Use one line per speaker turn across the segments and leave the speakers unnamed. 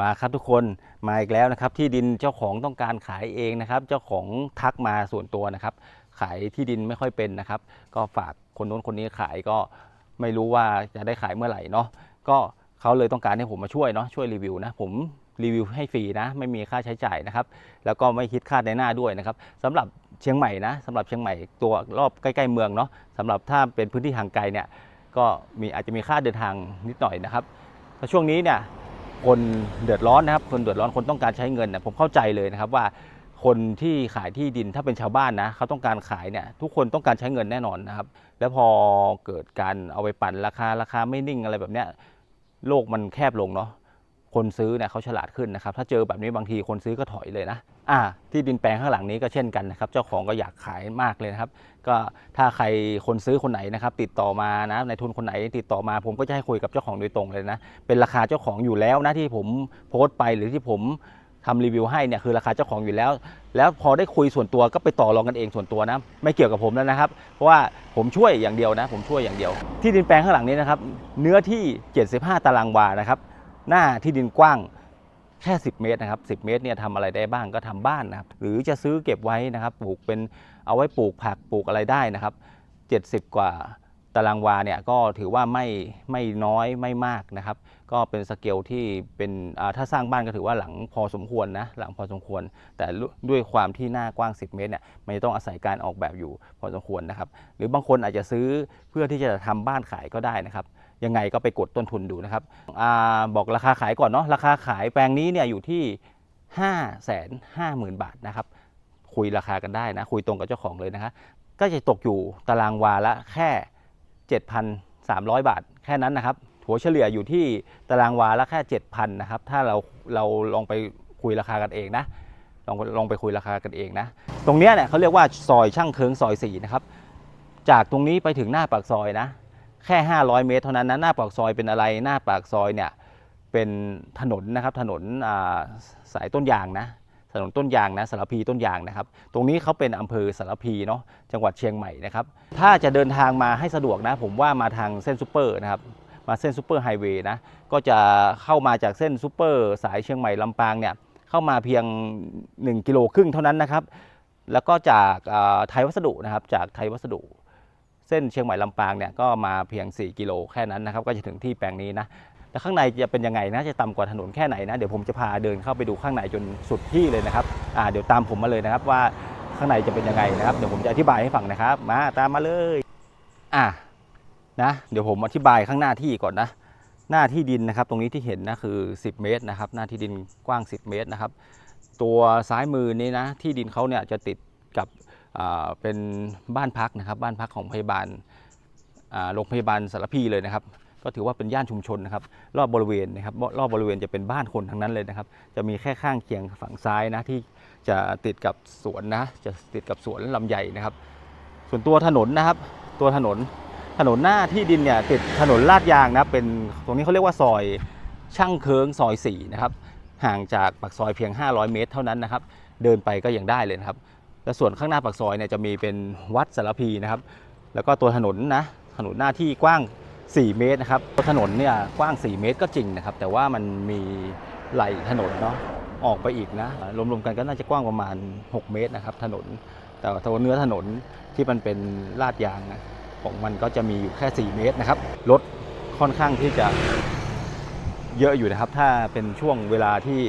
มาครับทุกคนมาอีกแล้วนะครับ ที่ดินเจ้าของต้องการขายเองนะครับ เจ้าของทักมาส่วนตัวนะครับ ขายที่ดินไม่ค่อยเป็นนะครับ ก็ฝากคนโน้นคนนี้ขายก็ไม่รู้ว่าจะได้ขายเมื่อไหร่เนาะก็เขาเลยต้องการให้ผมมาช่วยเนาะช่วยรีวิวนะผมรีวิวให้ฟรีนะ ไม่มีค่าใช้จ่ายนะครับ แล้วก็ไม่คิดค่าในหน้าด้วยนะครับสำหรับเชียงใหม่นะสำหรับเชียงใหม่ตัวรอบใกล้ ๆ เมืองเนาะสำหรับถ้าเป็นพื้นที่ห่างไกลเนี่ยก็มีอาจจะมีค่าเดินทางนิดหน่อยนะครับแต่ช่วงนี้เนี่ย คนเดือดร้อนนะครับ คนเดือดร้อนคนต้องการใช้เงินนะผมเข้าใจเลยนะครับว่าคนที่ขายที่ดินถ้าเป็นชาวบ้านนะเขาต้องการขายเนี่ยทุกคนต้องการใช้เงินแน่นอนนะครับ แล้วพอเกิดการเอาไปปั่นราคาราคาไม่นิ่งอะไรแบบเนี้ยโลกมันแคบลงเนาะ คนซื้อเนี่ยเขาฉลาดขึ้นนะครับ ถ้าเจอแบบนี้บางทีคนซื้อก็ถอยเลยนะอ่าที่ดินแปลงข้างหลังนี้ก็เช่นกันนะครับ เจ้าของก็อยากขายมากเลยนะครับ ก็ถ้าใครคนซื้อคนไหนนะครับ ติดต่อมานะในทุนคนไหนติดต่อมา ผมก็จะให้คุยกับเจ้าของโดยตรงเลยนะ เป็นราคาเจ้าของอยู่แล้วนะที่ผมโพสต์ไปหรือที่ผมทำรีวิวให้เนี่ยคือราคาเจ้าของอยู่แล้ว แล้วพอได้คุยส่วนตัวก็ไปต่อรองกันเองส่วนตัวนะไม่เกี่ยวกับผมแล้วนะครับ เพราะว่าผมช่วยอย่างเดียวนะ ผมช่วยอย่างเดียว ที่ดินแปลงข้างหลังนี้นะครับ เนื้อที่ 75 ตารางวานะครับ หน้าที่ดินกว้างแค่ 10 เมตรนะครับ 10 เมตรเนี่ยทำอะไรได้บ้างก็ทำบ้านนะครับ หรือจะซื้อเก็บไว้นะครับ ปลูกเป็นเอาไว้ปลูกผักปลูกอะไรได้นะครับ 70 กว่าตารางวาเนี่ยก็ถือว่าไม่ไม่น้อยไม่มากนะครับ ก็เป็นสเกลที่เป็นถ้าสร้างบ้านก็ถือว่าหลังพอสมควรนะหลังพอสมควร แต่ด้วยความที่หน้ากว้าง 10 เมตรเนี่ยมันจะต้องอาศัยการออกแบบอยู่พอสมควรนะครับ หรือบางคนอาจจะซื้อเพื่อที่จะทำบ้านขายก็ได้นะครับ ยังไงก็ไปกดต้นทุนดูนะครับอบอกราคาขายก่อนเนาะราคาขายแปลงนี้เนี่ยอยู่ที่ 5 5 0 0 0 0 บาทนะครับ คุยราคากันได้นะ คุยตรงกับเจ้าของเลยนะครับก็จะตกอยู่ตารางวาละแค่ 7,300 บาท แค่นั้นนะครับถัวเฉลี่ยอยู่ที่ตารางวาละแค่7,000นะครับ ถ้าเราเราลองไปคุยราคากันเองนะลองลองไปคุยราคากันเองนะ ตรงเนี้ยเนี่ยเขาเรียกว่าซอยช่างเคิงซอย4นะครับ จากตรงนี้ไปถึงหน้าปากซอยนะ แค่ 500 เมตร เท่านั้นนะหน้าปากซอยเป็นอะไรหน้าปากซอยเนี่ยเป็นถนนนะครับถนนาสายต้นยางนะถนนต้นยางนะสารพีต้นยางนะครับ ตรงนี้เขาเป็นอำเภอสารพีเนาะจังหวัดเชียงใหม่นะครับ ถ้าจะเดินทางมาให้สะดวกนะ ผมว่ามาทางเส้นซูเปอร์นะครับมาเส้นซูเปอร์ไฮเวย์นะก็จะเข้ามาจากเส้นซูเปอร์สายเชียงใหม่ลำปางเนี่ยเข้ามาเพียง 1 กิโลครึ่งเท่านั้นนะครับ แล้วก็จากไทยวัสดุนะครับจากไทยวัสดุ เส้นเชียงใหม่ลำปางเนี่ยก็มาเพียง 4 กิโลแค่นั้นนะครับก็จะถึงที่แปลงนี้นะแล้วข้างในจะเป็นยังไงนะจะต่ำกว่าถนนแค่ไหนนะเดี๋ยวผมจะพาเดินเข้าไปดูข้างในจนสุดที่เลยนะครับอ่าเดี๋ยวตามผมมาเลยนะครับว่าข้างในจะเป็นยังไงนะครับเดี๋ยวผมจะอธิบายให้ฟังนะครับ มาตามมาเลยอะนะเดี๋ยวผมอธิบายข้างหน้าที่ก่อนนะ หน้าที่ดินนะครับ ตรงนี้ที่เห็นนะคือ 10 เมตรนะครับ หน้าที่ดินกว้าง 10 เมตรนะครับ ตัวซ้ายมือนี้นะที่ดินเขาเนี่ยจะติดกับ เป็นบ้านพักนะครับ บ้านพักของพยาบาลโรงพยาบาลสารพีเลยนะครับ ก็ถือว่าเป็นย่านชุมชนนะครับ รอบบริเวณนะครับ รอบบริเวณจะเป็นบ้านคนทั้งนั้นเลยนะครับ จะมีแค่ข้างเคียงฝั่งซ้ายนะที่จะติดกับสวนนะ จะติดกับสวนลำใหญ่นะครับ ส่วนตัวถนนนะครับ ตัวถนนถนนหน้าที่ดินเนี่ยติดถนนลาดยางนะเป็นตรงนี้เขาเรียกว่าซอยช่างเคิงซอย4นะครับห่างจากปากซอยเพียง 500 เมตร เท่านั้นนะครับ เดินไปก็ยังได้เลยนะครับ และส่วนข้างหน้าปากซอยเนี่ยจะมีเป็นวัดสารพีนะครับ แล้วก็ตัวถนนนะถนนหน้าที่กว้าง 4 เมตรนะครับตัวถนนเนี่ยกว้าง 4 เมตรก็จริงนะครับ แต่ว่ามันมีไหลถนนเนาะออกไปอีกนะรวมๆกันก็น่าจะกว้างประมาณ 6 เมตรนะครับ ถนนแต่ว่าตัวเนื้อถนนที่มันเป็นลาดยางนะของมันก็จะมีอยู่แค่ 4 เมตรนะครับรถค่อนข้างที่จะเยอะอยู่นะครับ ถ้าเป็นช่วงเวลาที่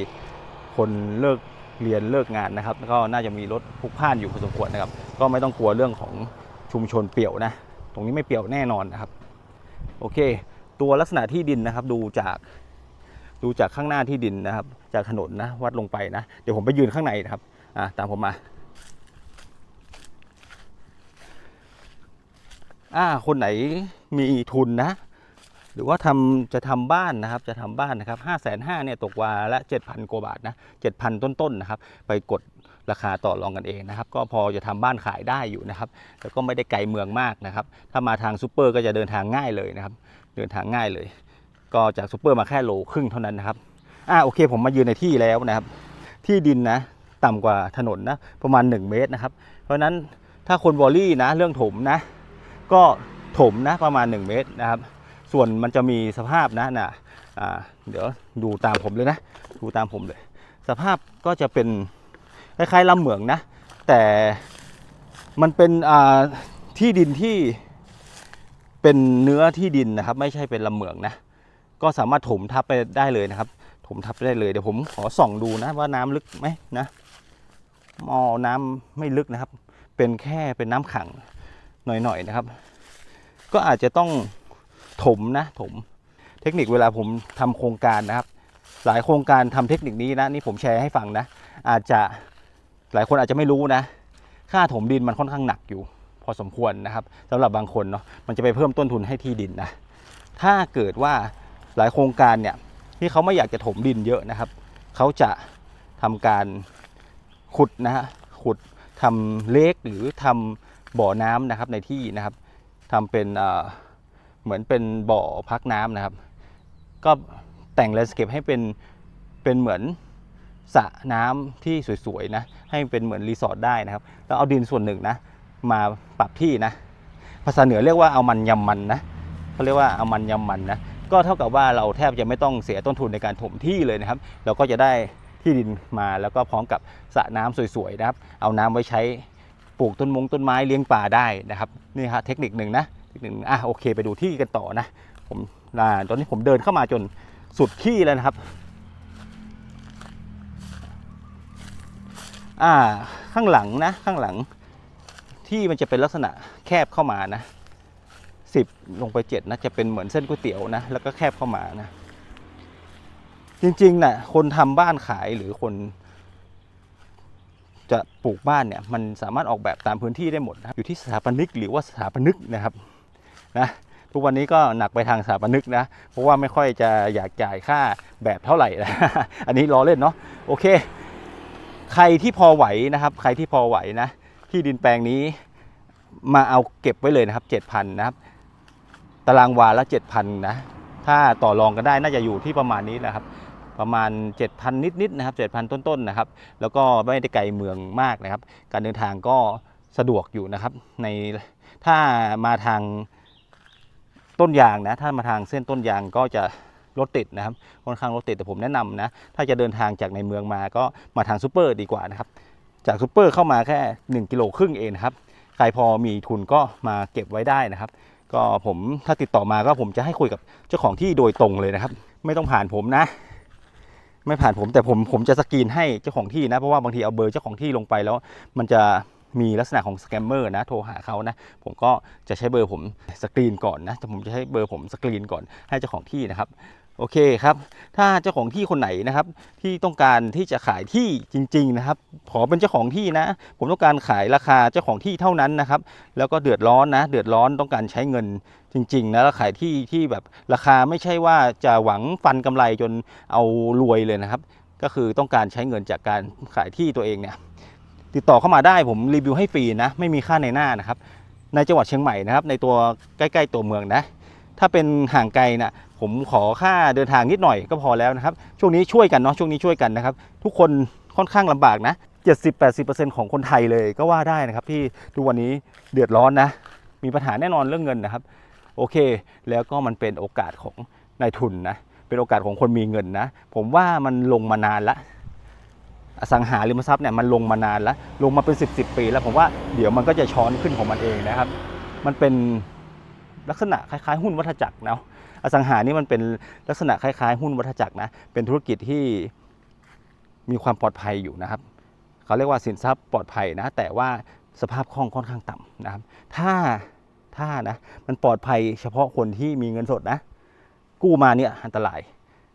คนเลิก เรียนเลิกงานนะครับก็น่าจะมีรถพลุกพล่านอยู่พอสมควรนะครับ ก็ไม่ต้องกลัวเรื่องของชุมชนเปี่ยวนะ ตรงนี้ไม่เปี่ยวแน่นอนนะครับ โอเค ตัวลักษณะที่ดินนะครับดูจากดูจากข้างหน้าที่ดินนะครับ จากถนนนะวัดลงไปนะ เดี๋ยวผมไปยืนข้างในนะครับอ่าตามผมมาอ่าคนไหนมีทุนนะ รือว่าทำจะทำบ้านนะครับจะทำบ้านนะครับห้าแสนห้าเนี่ยตกวาละเจ็ดพันกว่าบาทนะเจ็ดพันต้นๆนะครับ ไปกดราคาต่อรองกันเองนะครับ ก็พอจะทำบ้านขายได้อยู่นะครับ แล้วก็ไม่ได้ไกลเมืองมากนะครับ ถ้ามาทางซูเปอร์ก็จะเดินทางง่ายเลยนะครับ เดินทางง่ายเลย ก็จากซูเปอร์มาแค่โลครึ่งเท่านั้นนะครับอ่าโอเคผมมายืนในที่แล้วนะครับ ที่ดินนะต่ำกว่าถนนนะประมาณ 1 เมตรนะครับ เพราะฉะนั้นถ้าคนวอลลี่นะเรื่องถมนะ ก็ถมนะประมาณ 1 เมตรนะครับ ส่วนมันจะมีสภาพนะนะอ่าเดี๋ยวดูตามผมเลยนะ ดูตามผมเลย สภาพก็จะเป็นคล้ายๆลำเหมืองนะ แต่มันเป็นอ่าที่ดินที่เป็นเนื้อที่ดินนะครับ ไม่ใช่เป็นลำเหมืองนะ ก็สามารถถมทับไปได้เลยนะครับ ถมทับไปได้เลยเดี๋ยวผมขอส่องดูนะว่าน้ำลึกไหมนะมอน้ำไม่ลึกนะครับ เป็นแค่เป็นน้ำขังหน่อยๆนะครับ ก็อาจจะต้อง ถมนะถม เทคนิคเวลาผมทำโครงการนะครับ หลายโครงการทำเทคนิคนี้นะนี่ผมแชร์ให้ฟังนะ อาจจะหลายคนอาจจะไม่รู้นะ ค่าถมดินมันค่อนข้างหนักอยู่ พอสมควรนะครับสำหรับบางคนเนาะมันจะไปเพิ่มต้นทุนให้ที่ดินนะถ้าเกิดว่าหลายโครงการเนี่ยที่เขาไม่อยากจะถมดินเยอะนะครับ เขาจะทำการขุดนะฮะขุดทำเลกหรือทำบ่อน้ำนะครับในที่นะครับทำเป็น เหมือนเป็นบ่อพักน้ำนะครับ ก็แต่งแลนด์สเคปให้เป็นเป็นเหมือนสระน้ำที่สวยๆนะ ให้เป็นเหมือนรีสอร์ทได้นะครับแล้วเอาดินส่วนหนึ่งนะ มาปรับที่นะ ภาษาเหนือเรียกว่าเอามันยำมันนะเขาเรียกว่าเอามันยำมันนะ ก็เท่ากับว่าเราแทบจะไม่ต้องเสียต้นทุนในการถมที่เลยนะครับ เราก็จะได้ที่ดินมาแล้วก็พร้อมกับสระน้ำสวยๆนะครับ เอาน้ำไว้ใช้ปลูกต้นมงต้นไม้เลี้ยงปลาได้นะครับนี่ฮะเทคนิคหนึ่งนะ หนึ่งอะโอเคไปดูที่กันต่อนะ ผมอ่าตอนนี้ผมเดินเข้ามาจนสุดที่แล้วนะครับ อ่าข้างหลังนะข้างหลัง ที่มันจะเป็นลักษณะแคบเข้ามานะสิบลงไปเจ็ดนะจะเป็นเหมือนเส้นก๋วยเตี๋ยวนะแล้วก็แคบเข้ามานะจริงๆนะ่ะคนทำบ้านขายหรือคน จะปลูกบ้านเนี่ยมันสามารถออกแบบตามพื้นที่ได้หมดนะอยู่ที่สถาปนิกหรือว่าสถาปนิกนะครับ นะทุกวันนี้ก็หนักไปทางสถาปนิกนะ เพราะว่าไม่ค่อยจะอยากจ่ายค่าแบบเท่าไหร่นะอันนี้ล้อเล่นเนาะโอเค ใครที่พอไหวนะครับ ใครที่พอไหวนะที่ดินแปลงนี้มาเอาเก็บไว้เลยนะครับ7,000นะครับ ตารางวาละ7,000นะถ้าต่อรองกันได้น่าจะอยู่ที่ประมาณนี้นะครับประมาณ 7,000 นิดๆนะครับ7,000 ต้นๆนะครับ แล้วก็ไม่ได้ไกลเมืองมากนะครับ การเดินทางก็สะดวกอยู่นะครับ ในถ้ามาทาง ต้นยางนะ ถ้ามาทางเส้นต้นยางก็จะรถติดนะครับค่อนข้างรถติดแต่ผมแนะนำนะ ถ้าจะเดินทางจากในเมืองมาก็มาทางซูเปอร์ดีกว่านะครับ จากซูเปอร์เข้ามาแค่ 1 กิโลครึ่งเองนะครับ ใครพอมีทุนก็มาเก็บไว้ได้นะครับ ก็ผมถ้าติดต่อมาก็ผมจะให้คุยกับเจ้าของที่โดยตรงเลยนะครับ ไม่ต้องผ่านผมนะ ไม่ผ่านผมแต่ผมผมจะสกรีนให้เจ้าของที่นะ เพราะว่าบางทีเอาเบอร์เจ้าของที่ลงไปแล้ว มันจะ มีลักษณะของสแกมเมอร์นะโทรหาเขานะ ผมก็จะใช้เบอร์ผมสกรีนก่อนนะแต่ผมจะใช้เบอร์ผมสกรีนก่อนให้เจ้าของที่นะครับโอเคครับ ถ้าเจ้าของที่คนไหนนะครับ ที่ต้องการที่จะขายที่จริง ๆ นะครับ ขอเป็นเจ้าของที่นะ ผมต้องการขายราคาเจ้าของที่เท่านั้นนะครับ แล้วก็เดือดร้อนนะ เดือดร้อนต้องการใช้เงินจริงๆนะแล้วขายที่ที่แบบราคาไม่ใช่ว่าจะหวังฟันกำไรจนเอารวยเลยนะครับ ก็คือต้องการใช้เงินจากการขายที่ตัวเองเนี่ย ติดต่อเข้ามาได้ผมรีวิวให้ฟรีนะไม่มีค่าในหน้านะครับ ในจังหวัดเชียงใหม่นะครับ ในตัวใกล้ ๆ ตัวเมืองนะ ถ้าเป็นห่างไกลนะผมขอค่าเดินทางนิดหน่อยก็พอแล้วนะครับ ช่วงนี้ช่วยกันเนาะช่วงนี้ช่วยกันนะครับ ทุกคนค่อนข้างลำบากนะ 70-80%ของคนไทยเลยก็ว่าได้นะครับ ที่ทุกวันนี้เดือดร้อนนะ มีปัญหาแน่นอนเรื่องเงินนะครับ โอเค แล้วก็มันเป็นโอกาสของนายทุนนะเป็นโอกาสของคนมีเงินนะ ผมว่ามันลงมานานละ อสังหาริมทรัพย์เนี่ยมันลงมานานแล้ว ลงมาเป็น 10บสปี แล้วผมว่าเดี๋ยวมันก็จะช้อนขึ้นของมันเองนะครับ มันเป็นลักษณะคล้ายๆ หุ้นวัฏจักรนะอสังหานี่มันเป็นลักษณะคล้ายๆ หุ้นวัฏจักรนะเป็นธุรกิจที่มีความปลอดภัยอยู่นะครับเขาเรียกว่าสินทรัพย์ปลอดภัยนะ แต่ว่าสภาพคล่องค่อนข้างต่ำนะครับ ถ้าถ้านะมันปลอดภัยเฉพาะคนที่มีเงินสดนะ กู้มาเนี่ยอันตราย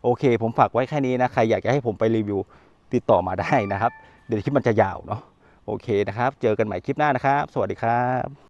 โอเค ผมฝากไว้แค่นี้นะ ใครอยากจะให้ผมไปรีวิว ติดต่อมาได้นะครับ เดี๋ยวคลิปมันจะยาวเนาะโอเคนะครับ เจอกันใหม่คลิปหน้านะครับ สวัสดีครับ